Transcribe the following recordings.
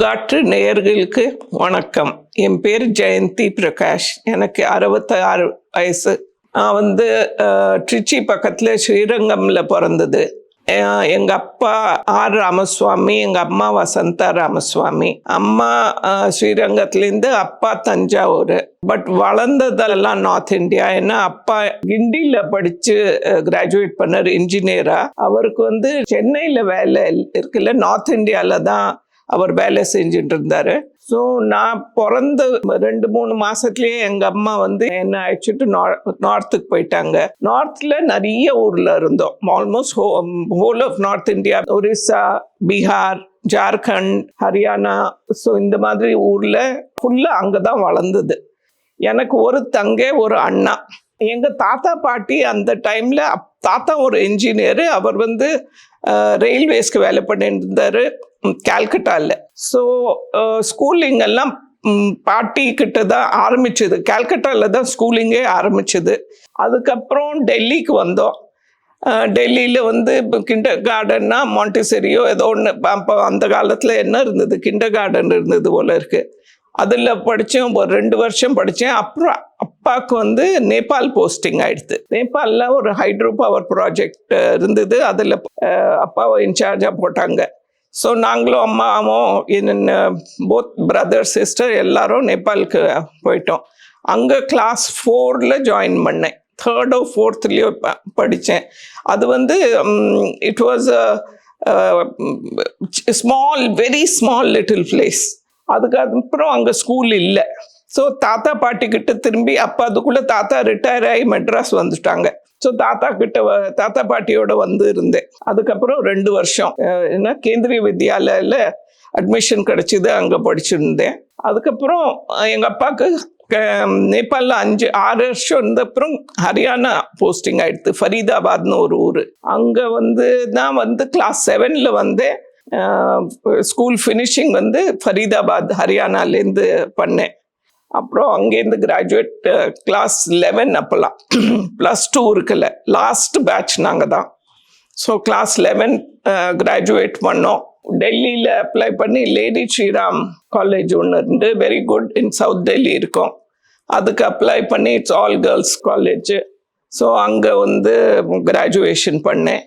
பூங்காற்று நேயர்களுக்கு வணக்கம். என் பேர் ஜெயந்தி பிரகாஷ். எனக்கு அறுபத்தாறு வயசு. நான் வந்து அஹ், ட்ரிச்சி பக்கத்தில் ஸ்ரீரங்கம்ல பிறந்தது. எங்கள் அப்பா ஆர் ராமசுவாமி எங்கள் அம்மா வசந்தா ராமசுவாமி. அம்மா ஸ்ரீரங்கத்துலேருந்து அப்பா தஞ்சாவூர். பட் வளர்ந்ததெல்லாம் நார்த் இந்தியா. ஏன்னா அப்பா கிண்டியில் படித்து கிராஜுவேட் பண்ணார் இன்ஜினியராக அவருக்கு வந்து சென்னையில் வேலை இருக்குல்ல நார்த் இந்தியாவில் தான் அவர் வேலை செஞ்சுட்டு இருந்தார் ஸோ நான் பிறந்த ரெண்டு மூணு மாதத்துலேயே எங்கள் அம்மா வந்து என்ன அழைச்சிட்டு நார்த்துக்கு போயிட்டாங்க. நார்த்தில் நிறைய ஊரில் இருந்தோம். Almost whole of north India Orissa Bihar Jharkhand Haryana so இந்த மாதிரி ஊரில் ஃபுல்லாக அங்கே தான் வளர்ந்தது. எனக்கு ஒரு தங்கை ஒரு அண்ணா. எங்கள் தாத்தா பாட்டி அந்த டைமில் அப்- தாத்தா ஒரு இன்ஜினியர் அவர் வந்து ரயில்வேஸ்க்கு வேலை பண்ணிட்டு கேல்கட்டாவில் ஸோ ஸ்கூலிங்கெல்லாம் பாட்டி கிட்ட தான் ஆரம்பிச்சது. கால்கட்டால தான் ஸ்கூலிங்கே ஆரம்பிச்சது. அதுக்கப்புறம் டெல்லிக்கு வந்தோம். டெல்லியில் வந்து இப்போ கிண்டர் கார்டன்னா மாண்டிசெரியோ ஏதோ ஒன்று அப்போ அந்த காலத்தில் என்ன இருந்தது? கிண்டர் கார்டன் இருந்தது போல இருக்குது அதில் படித்தேன் ஒரு ரெண்டு வருஷம் படித்தேன் அப்புறம் அப்பாவுக்கு வந்து நேபாள் போஸ்டிங் ஆயிடுது. நேபாளில் ஒரு ஹைட்ரோ பவர் ப்ராஜெக்ட் இருந்தது. அதில் அப்பாவை இன்சார்ஜாக போட்டாங்க. ஸோ நாங்களும் அம்மாவும் என்ன போத் பிரதர் சிஸ்டர் எல்லாரும் நேபாளுக்கு போயிட்டோம். அங்கே கிளாஸ் ஃபோரில் ஜாயின் பண்ணேன். தேர்டோ ஃபோர்த்லேயோ படித்தேன் அது வந்து it was small very small little place அதுக்கப்புறம் அங்கே ஸ்கூல் இல்லை. ஸோ தாத்தா பாட்டி கிட்ட திரும்பி அப்போ அதுக்குள்ளே தாத்தா ரிட்டையர் ஆகி மெட்ராஸ் வந்துட்டாங்க. ஸோ தாத்தா கிட்ட வ- தாத்தா பாட்டியோட வந்து இருந்தேன். அதுக்கப்புறம் ரெண்டு வருஷம். ஏன்னா கேந்திரிய வித்யாலயில் அட்மிஷன் கிடச்சிது அங்கே படிச்சிருந்தேன். அதுக்கப்புறம் எங்கள் அப்பாவுக்கு நேபாளில் அஞ்சு ஆறு வருஷம் இருந்த அப்புறம் ஹரியானா போஸ்டிங் ஆயிடுது ஃபரீதாபாத்னு ஒரு ஊர். அங்கே வந்து நான் வந்து கிளாஸ் செவனில் வந்தேன். ஸ்கூல் ஃபினிஷிங் வந்து ஃபரீதாபாத் ஹரியானாலேருந்து பண்ணேன். அப்புறம் அங்கேருந்து கிராஜுவேட் கிளாஸ் லெவன் அப்போல்லாம் ப்ளஸ் டூ இருக்குல்ல. லாஸ்ட் பேட்ச் நாங்கள் தான். ஸோ கிளாஸ் லெவன் கிராஜுவேட் பண்ணோம். டெல்லியில் அப்ளை பண்ணி லேடி ஸ்ரீராம் காலேஜ் ஒன்று இருந்து very good in south Delhi இருக்கும். அதுக்கு அப்ளை பண்ணி it's all girls college so அங்கே வந்து கிராஜுவேஷன் பண்ணேன்.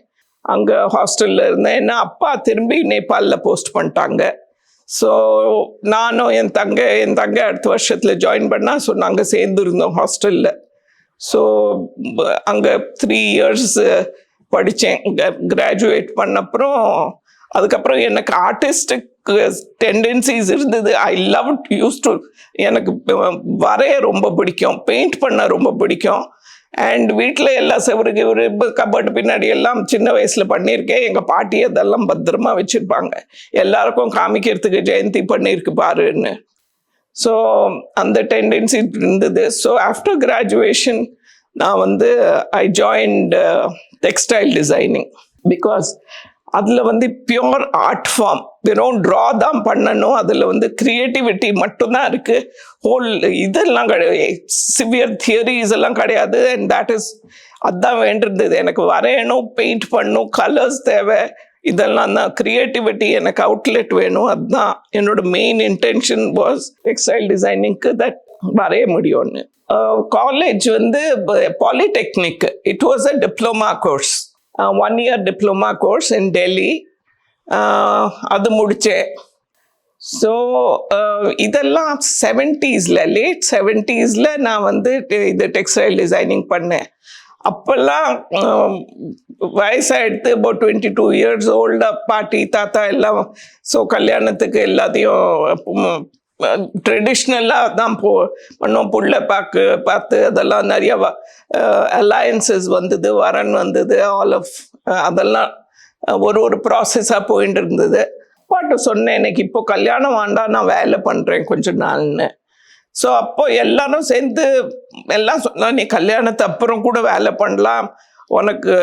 அங்கே ஹாஸ்டலில் இருந்தேன். ஏன்னா அப்பா திரும்பி நேபாளில் போஸ்ட் பண்ணிட்டாங்க. ஸோ நானும் என் தங்கை என் தங்கை அடுத்த வருஷத்தில் ஜாயின் பண்ணால் ஸோ நாங்கள் சேர்ந்துருந்தோம் ஹாஸ்டலில் ஸோ அங்கே த்ரீ இயர்ஸ் படித்தேன் கிராஜுவேட் பண்ணப்புறம் அதுக்கப்புறம் எனக்கு ஆர்டிஸ்டிக் டெண்டன்சிஸ் இருந்தது. ஐ லவ் யூஸ் டு எனக்கு வரைய ரொம்ப பிடிக்கும். பெயிண்ட் பண்ண ரொம்ப பிடிக்கும். அண்ட் வீட்டில் எல்லா செவருக்கு ஒரு கபோர்டு பின்னாடி எல்லாம் சின்ன வயசில் பண்ணியிருக்கேன். எங்கள் பாட்டி அதெல்லாம் பத்திரமா வச்சுருப்பாங்க. எல்லாருக்கும் காமிக்கிறதுக்கு ஜெயந்தி பண்ணியிருக்கு பாருன்னு. ஸோ அந்த டெண்டன்சி இருந்தது. ஸோ ஆஃப்டர் கிராஜுவேஷன் நான் வந்து I joined textile designing because அதில் வந்து பியோர் ஆர்ட் ஃபார்ம் வெறும் ட்ரா தான் பண்ணணும். அதில் வந்து க்ரியேட்டிவிட்டி மட்டும்தான் இருக்குது ஹோல் இதெல்லாம் கிடையாது. சிவியர் தியரிஸ் எல்லாம் கிடையாது. அண்ட் தட் இஸ் அதுதான் வேண்டியிருந்தது. எனக்கு வரையணும் பெயிண்ட் பண்ணணும் கலர்ஸ் தேவை. இதெல்லாம் தான். க்ரியேட்டிவிட்டி எனக்கு அவுட்லெட் வேணும். அதுதான் என்னோட மெயின் இன்டென்ஷன் வாஸ் டெக்ஸ்டைல் டிசைனிங்க்கு தட் வரைய முடியும்னு. Uh, காலேஜ் வந்து polytechnic it was a diploma course one year diploma course in Delhi அது முடித்தேன் ஸோ இதெல்லாம் செவன்ட்டீஸில் லேட் செவன்ட்டீஸில் நான் வந்து இது டெக்ஸ்டைல் டிசைனிங் பண்ணேன். அப்போல்லாம் ஆஹ், வயசாயிடுத்து டுவெண்ட்டி டூ இயர்ஸ் ஓல்டாக பாட்டி தாத்தா எல்லாம் ஸோ கல்யாணத்துக்கு எல்லாத்தையும் ட்ரெடிஷ்னலாக தான் போ பண்ணோம் புள்ள பார்க்கு பார்த்து அதெல்லாம் நிறைய அலையன்சஸ் வந்தது வரன் வந்தது ஆல் ஆஃப் அதெல்லாம் ஒரு ஒரு ப்ராசஸாக போயிட்டு இருந்தது. பாட்டு சொன்னேன் எனக்கு இப்போ கல்யாணம் வேண்டாம் நான் வேலை பண்ணுறேன் கொஞ்ச நாள்னு. ஸோ அப்போ எல்லாரும் சேர்ந்து எல்லாம் சொன்னால் நீ கல்யாணத்து அப்புறம் கூட வேலை பண்ணலாம். உனக்கு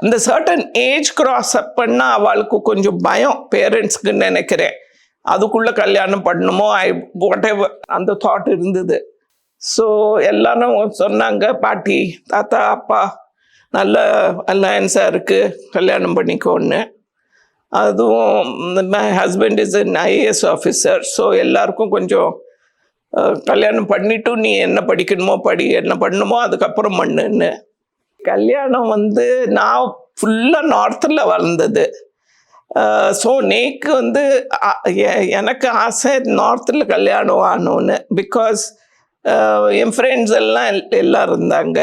இந்த சர்டன் ஏஜ் கிராஸ் பண்ணால் அவளுக்கு கொஞ்சம் பயம் பேரண்ட்ஸ்க்கு நினைக்கிறேன். அதுக்குள்ளே கல்யாணம் பண்ணணுமோ ஐ வாட்டெவர் அந்த தாட் இருந்தது. ஸோ எல்லாரும் சொன்னாங்க பாட்டி தாத்தா அப்பா நல்ல அலையன்ஸாக இருக்குது கல்யாணம் பண்ணிக்கோன்னு. அதுவும் my husband is an IAS officer so எல்லாருக்கும் கொஞ்சம் கல்யாணம் பண்ணிட்டு நீ என்ன படிக்கணுமோ படி என்ன பண்ணணுமோ அதுக்கப்புறம் பண்ணுன்னு. கல்யாணம் வந்து நான் ஃபுல்லாக நார்த்தில் வளர்ந்தது. ஸோ நேக்கு வந்து எ- எனக்கு ஆசை நார்த்தில் கல்யாணம் ஆகணும்னு. பிகாஸ் என் ஃப்ரெண்ட்ஸ் எல்லாம் எல்- எல்லாம் இருந்தாங்க.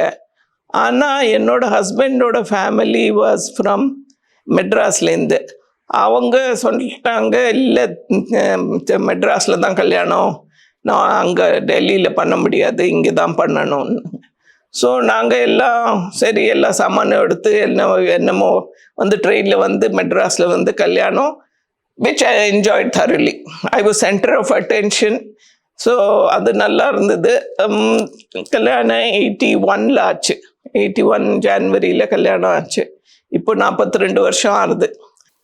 ஆனால் என்னோட ஹஸ்பண்டோட ஃபேமிலி வாஸ் ஃப்ரம் மெட்ராஸ்லேருந்து. அவங்க சொல்லிட்டாங்க இல்லை மெட்ராஸில் தான் கல்யாணம். நான் அங்கே டெல்லியில் பண்ண முடியாது இங்கே தான் பண்ணணும்னு ஸோ நாங்கள் எல்லாம் சரி எல்லாம் சாமானும் எடுத்து என்ன என்னமோ வந்து ட்ரெயினில் வந்து மெட்ராஸில் வந்து கல்யாணம் which I enjoyed thoroughly I was centre of attention so அது நல்லா இருந்தது. Um, கல்யாணம் எயிட்டி ஒனில் ஆச்சு. எயிட்டி ஒன் ஜான்வரியில் கல்யாணம் ஆச்சு. இப்போ நாற்பத்தி ரெண்டு வருஷம் ஆகுது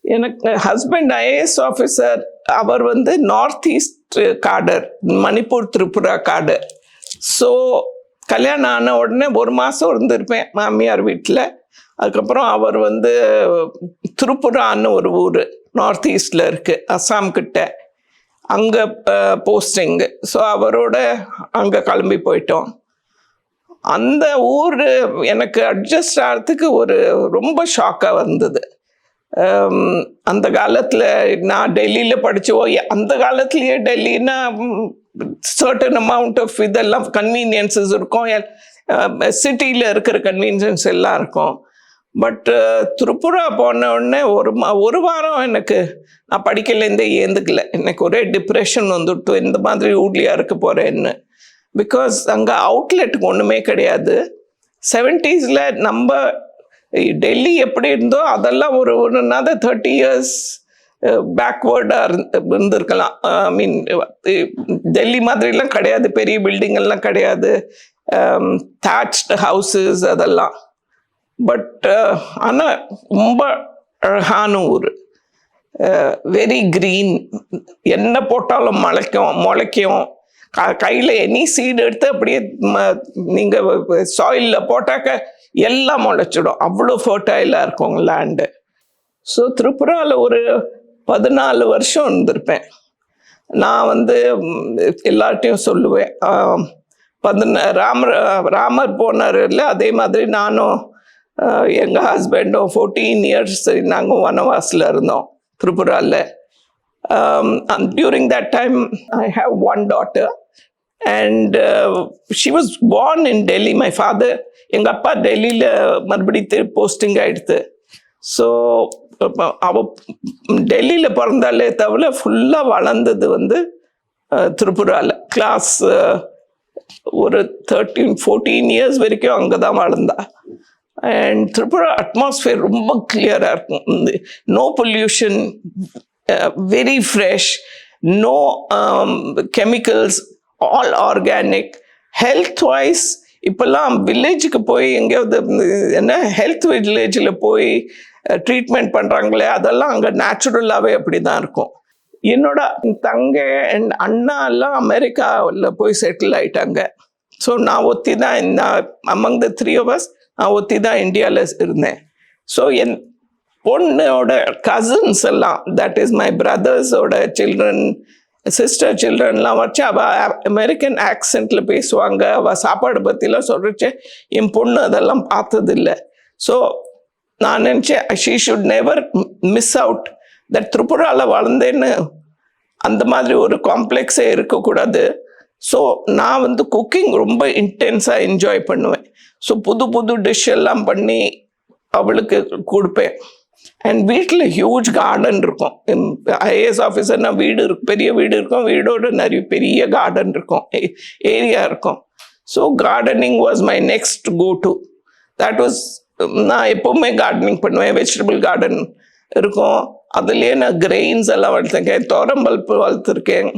எனக்கு ஹஸ்பண்ட் ஐஏஎஸ் ஆஃபீஸர் அவர் வந்து north east cadre Manipur Tripura cadre so கல்யாணம் ஆன உடனே ஒரு மாதம் இருந்திருப்பேன் மாமியார் வீட்டில் அதுக்கப்புறம் அவர் வந்து திருப்புரான்னு ஒரு ஊர் நார்த் ஈஸ்டில் இருக்குது அஸ்ஸாம் கிட்ட. அங்கே போஸ்டிங்கு ஸோ அவரோட அங்கே கிளம்பி போயிட்டோம். அந்த ஊர் எனக்கு அட்ஜஸ்ட் ஆகிறதுக்கு ஒரு ரொம்ப ஷாக்காக வந்தது. அந்த காலத்தில் நான் டெல்லியில் படித்தோ அந்த காலத்துலேயே டெல்லின்னா சர்டன் அமௌண்ட் ஆஃப் இதெல்லாம் கன்வீனியன்சஸ் இருக்கும். சிட்டியில் um, இருக்கிற கன்வீனியன்ஸ் எல்லாம் இருக்கும். பட்டு திரிபுரா uh, போன உடனே ஒரு மா ஒரு வாரம் எனக்கு நான் படிக்கலேருந்தே ஏந்துக்கல. எனக்கு ஒரே டிப்ரெஷன் வந்துட்டு இந்த மாதிரி ஊட்லியாக இருக்க போகிறேன்னு பிகாஸ் அங்கே அவுட்லெட்டுக்கு ஒன்றுமே கிடையாது. செவன்ட்டீஸில் நம்ம டெல்லி எப்படி இருந்தோ அதெல்லாம் ஒரு ஒன்றுனாத தேர்ட்டி இயர்ஸ் பேக்வேர்டாக இருந்திருக்கலாம். ஐ மீன் டெல்லி மாதிரிலாம் கிடையாது. பெரிய பில்டிங்கெல்லாம் கிடையாது. Um, தேட்ச்டு ஹவுசஸ் அதெல்லாம். பட் uh, ஆனால் ரொம்ப அழகான ஊர். வெரி க்ரீன் என்ன போட்டாலும் முளைக்கும் முளைக்கும். க கையில் எனி சீடு எடுத்து அப்படியே நீங்கள் சாயிலில் போட்டாக்க எல்லாம் முளைச்சிடும். அவ்வளோ ஃபர்டைலாக இருக்கும் லேண்டு ஸோ திரிபுராவில் ஒரு பதினாலு வருஷம் இருந்திருப்பேன். நான் வந்து எல்லார்ட்டையும் சொல்லுவேன் பதின ராமர் ராமர் போனார் இல்லை அதே மாதிரி நானும் எங்கள் ஹஸ்பண்டும் ஃபோர்டீன் இயர்ஸ் நாங்கள் வனவாசில் இருந்தோம் திரிபுராவில் during that time I have one daughter and she was born in Delhi my father எங்கள் அப்பா டெல்லியில் மறுபடியும் போஸ்டிங் ஆகிடுது ஸோ அவ டெல்லியில் பிறந்தாலே தவிர ஃபுல்லாக வளர்ந்தது வந்து திரிபுராவில் கிளாஸ் ஒரு தேர்ட்டீன் ஃபோர்டீன் இயர்ஸ் வரைக்கும் அங்கே தான் வளர்ந்தா. அண்ட் திரிபுரா அட்மாஸ்ஃபியர் ரொம்ப கிளியராக இருக்கும். No pollution very fresh no chemicals all organic health wise இப்போல்லாம் வில்லேஜுக்கு போய் எங்கேயாவது என்ன ஹெல்த் வில்லேஜில் போய் ட்ரீட்மெண்ட் பண்ணுறாங்களே அதெல்லாம் அங்கே நேச்சுரலாகவே அப்படி தான் இருக்கும். என்னோட தங்கை அண்ட் அண்ணா எல்லாம் அமெரிக்காவில் போய் செட்டில் ஆயிட்டாங்க. ஸோ நான் ஒத்தி தான் நான் அமங் த த்ரீ ஹவர்ஸ் நான் ஒத்தி தான் இந்தியாவில் இருந்தேன். ஸோ என் பொண்ணோட கசின்ஸ் எல்லாம் தட் இஸ் மை பிரதர்ஸோட சில்ட்ரன் சிஸ்டர் சில்ட்ரன்லாம் வச்சு அவள் அமெரிக்கன் ஆக்சென்ட்டில் பேசுவாங்க. அவள் சாப்பாடு பற்றிலாம் சொல்லிச்சு. என் பொண்ணு அதெல்லாம் பார்த்ததில்ல. ஸோ நான் நினச்சேன் she should never miss out that திரிபுராவில் வளர்ந்தேன்னு அந்த மாதிரி ஒரு காம்ப்ளெக்ஸே இருக்கக்கூடாது. ஸோ நான் வந்து குக்கிங் ரொம்ப இன்டென்ஸாக என்ஜாய் பண்ணுவேன். ஸோ புது புது டிஷ் எல்லாம் பண்ணி அவளுக்கு கொடுப்பேன். அண்ட் வீட்டில் ஹியூஜ் கார்டன் இருக்கும். ஐஏஎஸ் ஆஃபீஸர்னா வீடு இருக்கும் பெரிய வீடு இருக்கும் வீடோட நிறைய பெரிய கார்டன் இருக்கும் ஏரியா இருக்கும். So gardening was my next go to that was நான் எப்போவுமே கார்டனிங் பண்ணுவேன். வெஜிடபிள் கார்டன் இருக்கும். அதுலேயே நான் கிரெயின்ஸ் எல்லாம் வளர்த்துருக்கேன். தோரம்பல்ப்பு வளர்த்துருக்கேன்.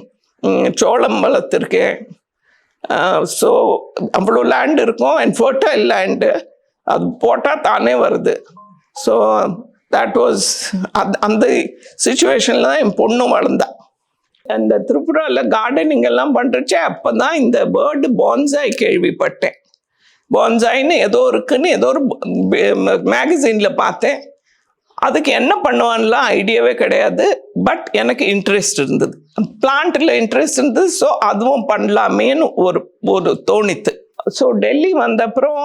சோளம் வளர்த்துருக்கேன். ஸோ அவ்வளோ லேண்ட் இருக்கும். அண்ட் ஃபர்டைல் லேண்டு அது போட்டால் தானே வருது. ஸோ தட் வாஸ் அது அந்த சுச்சுவேஷனில் தான் என் பொண்ணும் வளர்ந்தா. அந்த திரிபுராவில் கார்டனிங் எல்லாம் பண்ணுறச்சே அப்போ தான் இந்த பேர்டு பான்சாய் கேள்விப்பட்டேன். பான்சாய்ன்னு ஏதோ இருக்குன்னு ஏதோ ஒரு மேகசினில் பார்த்தேன். அதுக்கு என்ன பண்ணுவான்லாம் ஐடியாவே கிடையாது. பட் எனக்கு இன்ட்ரெஸ்ட் இருந்தது. பிளான்ட்டில் இன்ட்ரெஸ்ட் இருந்தது. ஸோ அதுவும் பண்ணலாமேன்னு ஒரு ஒரு தோணித்து. ஸோ டெல்லி வந்த அப்புறம்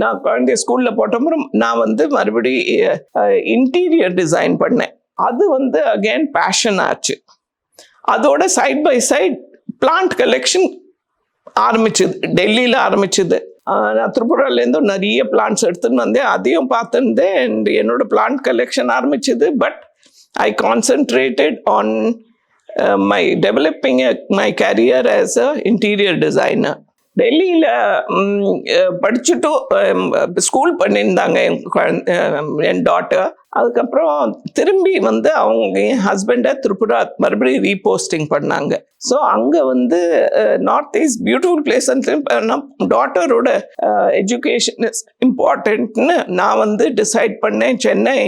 நான் குழந்தைய ஸ்கூலில் போட்டப்புறம் நான் வந்து மறுபடி இன்டீரியர் டிசைன் பண்ணேன். அது வந்து அகெயின் பேஷன் ஆச்சு. அதோட side by side plant collection ஆரம்பிச்சுது. டெல்லியில் ஆரம்பிச்சுது. ஆஹ் நான் நிறைய பிளான்ட்ஸ் எடுத்துன்னு வந்தேன். அதையும் பார்த்துருந்தேன். அண்ட் என்னோட பிளான்ட் கலெக்ஷன் ஆரம்பிச்சது. But I concentrated on my developing my career as a interior designer டெல்லியில் படிச்சுட்டு ஸ்கூல் பண்ணியிருந்தாங்க என் குழந்த என் டாட்டர் அதுக்கப்புறம் திரும்பி வந்து அவங்க என் ஹஸ்பண்டை திரிபுரா மறுபடியும் ரீபோஸ்டிங் பண்ணாங்க. ஸோ அங்கே வந்து நார்த் ஈஸ்ட் பியூட்டிஃபுல் பிளேஸ் டாட்டரோட எஜுகேஷன் இஸ் இம்பார்ட்டன்ட்னு நான் வந்து டிசைட் பண்ணேன் சென்னை.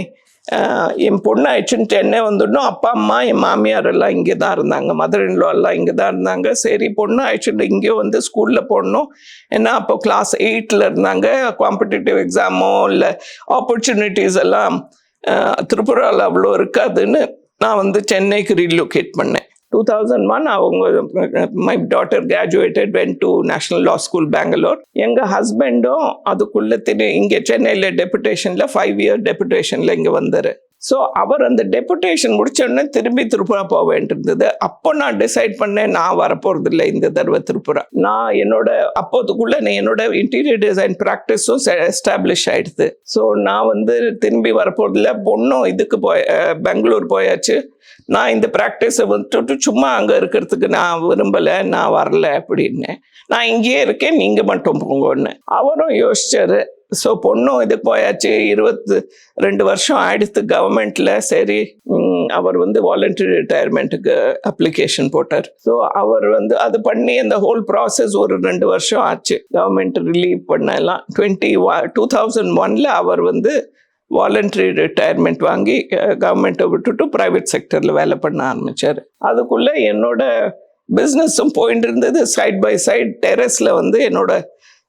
என் பொண்ணு ஆயிடுச்சுன்னு சென்னை வந்துடணும். அப்பா அம்மா என் மாமியார் எல்லாம் இங்கே தான் இருந்தாங்க. மதர் இன்லோ எல்லாம் இங்கே தான் இருந்தாங்க. சரி பொண்ணு ஆயிடுச்சுன்னு இங்கே வந்து ஸ்கூலில் போடணும். ஏன்னா அப்போ கிளாஸ் எயிட்டில் இருந்தாங்க. காம்படிட்டிவ் எக்ஸாமோ இல்லை ஆப்பர்ச்சுனிட்டிஸ் எல்லாம் அஹ், அவ்வளோ இருக்காதுன்னு நான் வந்து சென்னைக்கு ரீலொகேட் பண்ணேன். டூ தௌசண்ட் ஒன் அவங்க my daughter graduated went to national law school Bangalore எங்கள் ஹஸ்பண்டும் அதுக்குள்ளே திரு இங்கே சென்னையில் டெபுடேஷனில் ஃபைவ் இயர் டெபுடேஷனில் இங்கே வந்தார். ஸோ அவர் அந்த டெபுடேஷன் முடிச்சோடனே திரும்பி திருப்புரா போக வேண்டியிருந்தது. அப்போ நான் டிசைட் பண்ணேன் நான் வரப்போகிறது இல்லை இந்த தடவை திருப்புரா. நான் என்னோட அப்போதுக்குள்ளே நான் என்னோட இன்டீரியர் டிசைன் ப்ராக்டிஸும் எஸ்டாப்ளிஷ் ஆயிடுது. ஸோ நான் வந்து திரும்பி வரப்போறதில்ல. பொண்ணும் இதுக்கு போய் பெங்களூர் போயாச்சு. நான் இந்த ப்ராக்டிஸை விட்டுட்டு சும்மா அங்கே இருக்கிறதுக்கு நான் விரும்பலை நான் வரல அப்படின்னு. நான் இங்கேயே இருக்கேன் நீங்கள் மட்டும் போங்கன்னு. அவரும் யோசிச்சாரு. ஸோ பொண்ணும் இதுக்கு போயாச்சு. இருபத்து ரெண்டு வருஷம் ஆயிடுத்து கவர்மெண்ட்டில் சரி அவர் வந்து வாலண்டரி ரிட்டையர்மெண்ட்டுக்கு அப்ளிகேஷன் போட்டார். ஸோ அவர் வந்து அது பண்ணி அந்த ஹோல் ப்ராசஸ் ஒரு ரெண்டு வருஷம் ஆச்சு. கவர்மெண்ட் ரிலீவ் பண்ணலாம் டுவெண்ட்டி டூ தௌசண்ட் ஒன்ல அவர் வந்து வாலண்டரி ரிட்டையர்மெண்ட் வாங்கி கவர்மெண்ட்டை விட்டுட்டு ப்ரைவேட் செக்டரில் வேலை பண்ண ஆரம்பித்தார் அதுக்குள்ளே என்னோட பிஸ்னஸும் போயிட்டு இருந்தது. சைட் பை சைட் டெரஸில் வந்து என்னோட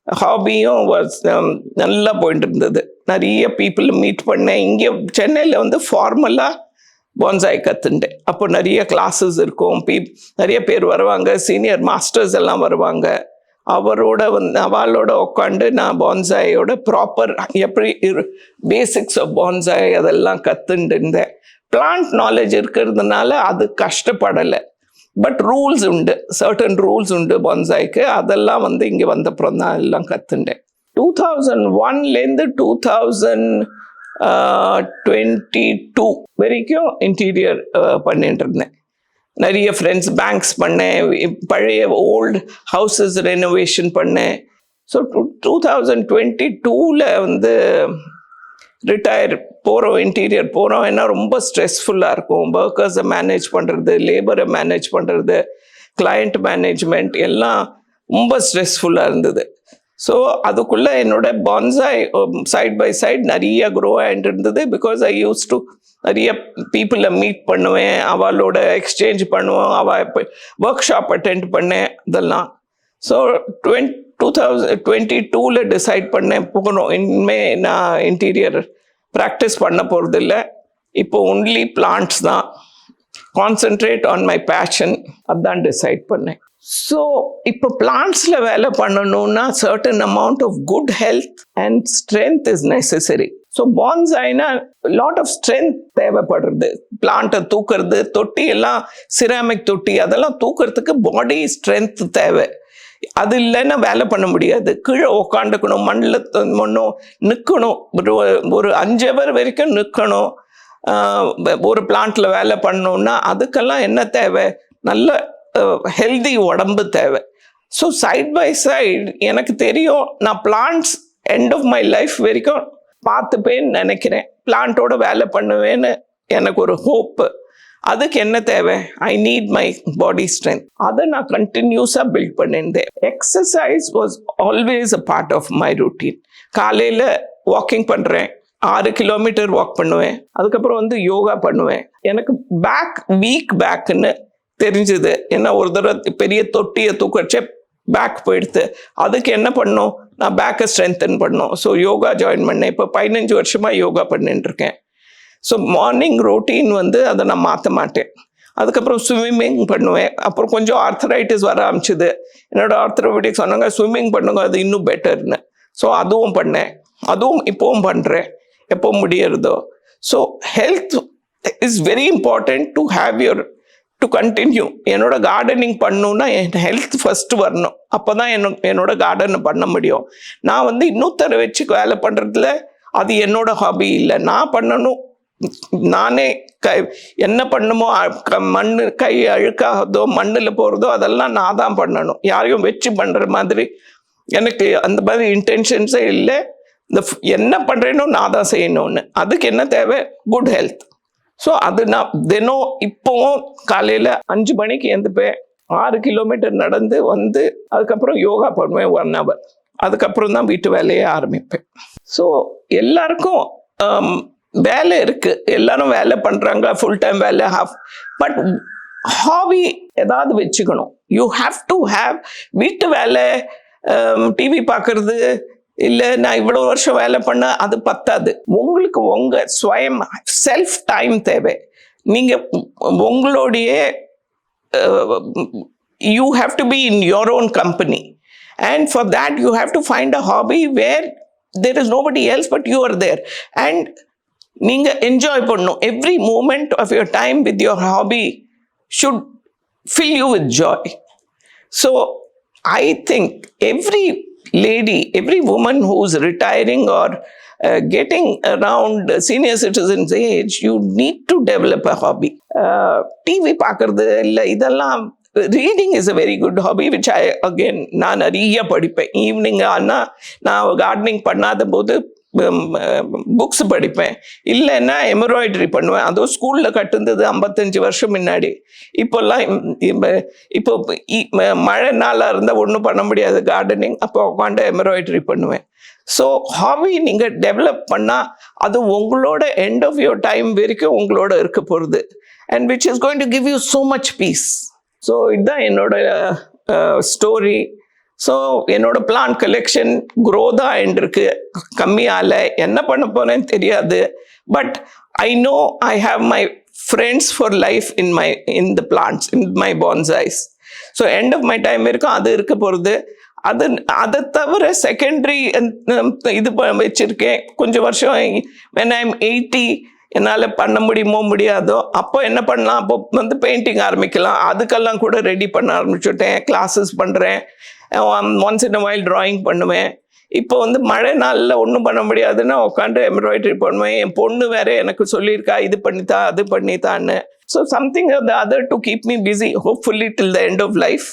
ஹாபியும் um, நல்லா போயிட்டு இருந்தது. நிறைய பீப்புள் மீட் பண்ணேன். இங்கே சென்னையில் வந்து ஃபார்மலாக பான்சாய் கற்றுண்டேன் அப்போ நிறைய கிளாஸஸ் இருக்கும். பீ நிறைய பேர் வருவாங்க. சீனியர் மாஸ்டர்ஸ் எல்லாம் வருவாங்க. அவரோட வந்து அவளோட உட்காந்து நான் பான்சாயோட ப்ராப்பர் எப்படி பேசிக்ஸ் ஆஃப் பான்சாய் அதெல்லாம் கற்றுண்டு இருந்தேன். பிளான்ட் நாலேஜ் இருக்கிறதுனால அது கஷ்டப்படலை. பட் ரூல்ஸ் உண்டு சர்டன் ரூல்ஸ் உண்டு பான்சாய்க்கு அதெல்லாம் வந்து இங்கே வந்தப்புறம் தான் எல்லாம் கற்றுண்டேன் டூ தௌசண்ட் ஒன்லேருந்து டூ தௌசண்ட் டுவெண்ட்டி டூ வரைக்கும் இன்டீரியர் பண்ணிட்டு இருந்தேன். நிறைய ஃப்ரெண்ட்ஸ் பேங்க்ஸ் பண்ணேன். பழைய ஓல்டு ஹவுசஸ் ரெனோவேஷன் பண்ணேன். So two two thousand twenty டூவில் வந்து ரிட்டையர் போகிறோம் இன்டீரியர் போகிறோம் ஏன்னா ரொம்ப ஸ்ட்ரெஸ்ஃபுல்லாக இருக்கும். ஒர்க்கர்ஸை மேனேஜ் பண்ணுறது லேபரை மேனேஜ் பண்ணுறது கிளையண்ட் மேனேஜ்மெண்ட் எல்லாம் ரொம்ப ஸ்ட்ரெஸ்ஃபுல்லாக இருந்தது. ஸோ அதுக்குள்ளே என்னோட பான்சாய் சைட் பை சைட் நிறைய க்ரோ ஆகிட்டு இருந்தது பிகாஸ் ஐ யூஸ் டு நிறைய பீப்புளை மீட் பண்ணுவேன் அவளோட எக்ஸ்சேஞ்ச் பண்ணுவோம் அவள் ஒர்க் ஷாப் அட்டெண்ட் பண்ணேன் இதெல்லாம். So twent two thousand twenty டூவில் டிசைட் பண்ணேன் போகணும். இனிமே நான் இன்டீரியர் ப்ராக்டிஸ் பண்ண போகிறதில்ல இப்போ ஒன்லி பிளான்ட்ஸ் தான். கான்சென்ட்ரேட் ஆன் மை பேஷன் அதான் டிசைட் பண்ணேன். ஸோ இப்போ பிளான்ட்ஸில் வேலை பண்ணணும்னா certain amount of good health and strength is necessary so பான்சாய்னா lot of strength தேவைப்படுறது. பிளான்ட்டை தூக்குறது தொட்டி எல்லாம் சிராமிக் தொட்டி அதெல்லாம் தூக்குறதுக்கு பாடி ஸ்ட்ரென்த் தேவை. அது இல்லைன்னா வேலை பண்ண முடியாது. கீழே உக்காந்துக்கணும் மண்ணில் மண்ணும் நிற்கணும் ஒரு ஒரு அஞ்சு ஹவர் வரைக்கும் நிற்கணும் ஒரு பிளான்ட்ல வேலை பண்ணணும்னா அதுக்கெல்லாம் என்ன தேவை? நல்ல ஹெல்தி உடம்பு தேவை. ஸோ சைட் பை சைடு எனக்கு தெரியும் நான் plants end of my life வரைக்கும் பார்த்துப்பேன்னு நினைக்கிறேன். பிளான்ட்டோட வேலை பண்ணுவேன்னு எனக்கு ஒரு ஹோப்பு அதுக்கு என்ன தேவை? I need my body strength அதை நான் கண்டினியூஸாக பில்ட் பண்ணியிருந்தேன். Exercise was always a part of my routine காலையில் வாக்கிங் பண்ணுறேன் ஆறு கிலோமீட்டர் வாக் பண்ணுவேன். அதுக்கப்புறம் வந்து யோகா பண்ணுவேன். எனக்கு பேக் வீக் பேக்குன்னு தெரிஞ்சுது. ஏன்னா ஒரு தடவை பெரிய தொட்டியை தூக்கச்சே பேக் போயிடுது அதுக்கு என்ன பண்ணும்? நான் பேக்கை ஸ்ட்ரென்தன் பண்ணோம். ஸோ யோகா ஜாயின் பண்ணேன். இப்போ பதினஞ்சு வருஷமாக யோகா பண்ணிட்டு இருக்கேன். ஸோ மார்னிங் ரொட்டீன் வந்து அதை நான் மாற்ற மாட்டேன். அதுக்கப்புறம் ஸ்விம்மிங் பண்ணுவேன். அப்புறம் கொஞ்சம் ஆர்த்தரைட்டிஸ் வர ஆரம்பிச்சுது. என்னோட ஆர்த்தரோபெட்டிக் சொன்னாங்க ஸ்விம்மிங் பண்ணுங்க அது இன்னும் பெட்டர்னு ஸோ அதுவும் பண்ணேன். அதுவும் இப்போவும் பண்ணுறேன் எப்போ முடியறதோ. So health is very important to have your to continue என்னோட கார்டனிங் பண்ணணும்னா என் ஹெல்த் ஃபஸ்ட்டு வரணும். அப்போ தான் என்ன என்னோட கார்டனை பண்ண முடியும். நான் வந்து இன்னொருத்தரை வச்சு வேலை பண்ணுறதுல அது என்னோட ஹாபி இல்லை. நான் பண்ணணும். நானே கை என்ன பண்ணுமோ மண் க- கை அழுக்காதோ மண்ணில் போகிறதோ அதெல்லாம் நான் தான் பண்ணணும். யாரையும் வச்சு பண்ணுற மாதிரி எனக்கு அந்த மாதிரி இன்டென்ஷன்ஸே இல்லை. இந்த என்ன பண்ணுறேனோ நான் தான் செய்யணும்னு. அதுக்கு என்ன தேவை? குட் ஹெல்த் ஸோ அது நான் தினம் இப்போவும் காலையில் அஞ்சு மணிக்கு எழுந்துப்பேன் ஆறு கிலோமீட்டர் நடந்து வந்து அதுக்கப்புறம் யோகா பண்ணுவேன் ஒன் ஹவர் அதுக்கப்புறம் தான் வீட்டு வேலையை ஆரம்பிப்பேன். ஸோ எல்லாருக்கும் வேலை இருக்குது எல்லாரும் வேலை பண்ணுறாங்க ஃபுல் டைம் வேலை ஹாஃப் பட் ஹாபி ஏதாவது வச்சுக்கணும். யூ ஹாவ் டு ஹாவ் வீட்டு வேலை டிவி பார்க்குறது இல்லை நான் இவ்வளோ வருஷம் வேலை பண்ண அது பத்தாது. உங்களுக்கு உங்கள் ஸ்வயம் செல்ஃப் டைம் தேவை. நீங்கள் உங்களுடைய you have to in your own company and for for you you have find find hobby hobby where there is nobody else but you are there. And நீங்கள் என்ஜாய் பண்ணணும். Every moment of your time with your hobby should fill you with joy so I think every lady every woman who retiring or are getting around senior citizens age you need to develop a hobby. Uh, TV பார்க்கறது இல்லை இதெல்லாம் reading is a very good hobby which I again நான் நிறைய படிப்பேன். Evening ஆனால் நான் gardening பண்ணாத போது புக்ஸ் படிப்பேன். இல்லைன்னா எம்ப்ராய்டரி பண்ணுவேன். அதுவும் ஸ்கூலில் கட்டுந்தது ஐம்பத்தஞ்சு வருஷம் முன்னாடி. இப்போல்லாம் இப்போ இ- மழை நாளாக இருந்தால் ஒன்றும் பண்ண முடியாது. கார்டனிங் அப்போ உட்காந்து எம்ப்ராய்டரி பண்ணுவேன். ஸோ ஹாபி நீங்கள் டெவலப் பண்ணால் அது உங்களோட எண்ட் ஆஃப் யுவர் டைம் வரைக்கும் உங்களோட இருக்க போகிறது and which is going to give you so much peace so இதுதான் என்னோட ஸ்டோரி ஸோ என்னோட பிளான் கலெக்ஷன் க்ரோ தான் ஆயிருக்கு கம்மியால் என்ன பண்ண போறேன்னு தெரியாது. But I know I have my friends for life in my in the plans in my bonsais so end of my time வரைக்கும் அது இருக்க போகிறது அது அதை தவிர செகண்டரி இது வச்சுருக்கேன். கொஞ்சம் வருஷம் வென் ஐம் எயிட்டி என்னால் பண்ண முடியுமோ முடியாதோ அப்போ என்ன பண்ணலாம்? அப்போ வந்து பெயிண்டிங் ஆரம்பிக்கலாம். அதுக்கெல்லாம் கூட ரெடி பண்ண ஆரம்பிச்சுட்டேன். கிளாஸஸ் பண்ணுறேன் ஒன்ஸ் இன் வைல் ட்ராயிங் பண்ணுவேன். இப்போ வந்து மழை நாளில் ஒன்றும் பண்ண முடியாதுன்னா உட்காந்து எம்ப்ராய்டரி பண்ணுவேன். என் பொண்ணு வேற எனக்கு சொல்லியிருக்கா இது பண்ணித்தா அது பண்ணித்தான்னு. So something the other to keep me busy hopefully till the end of life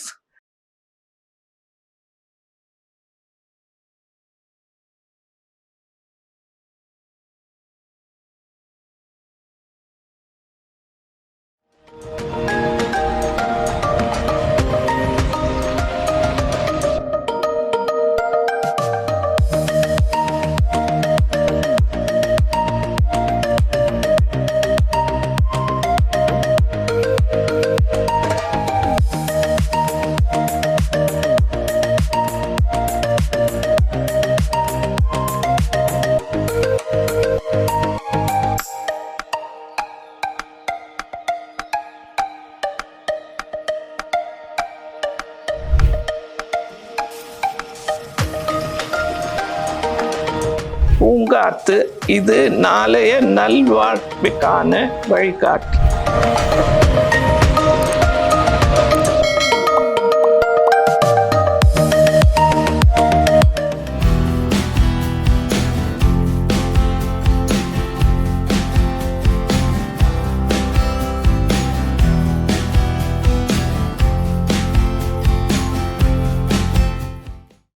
பூங்காத்து இது நாளைய நல்வாழ்வுக்கான வழிகாட்டி.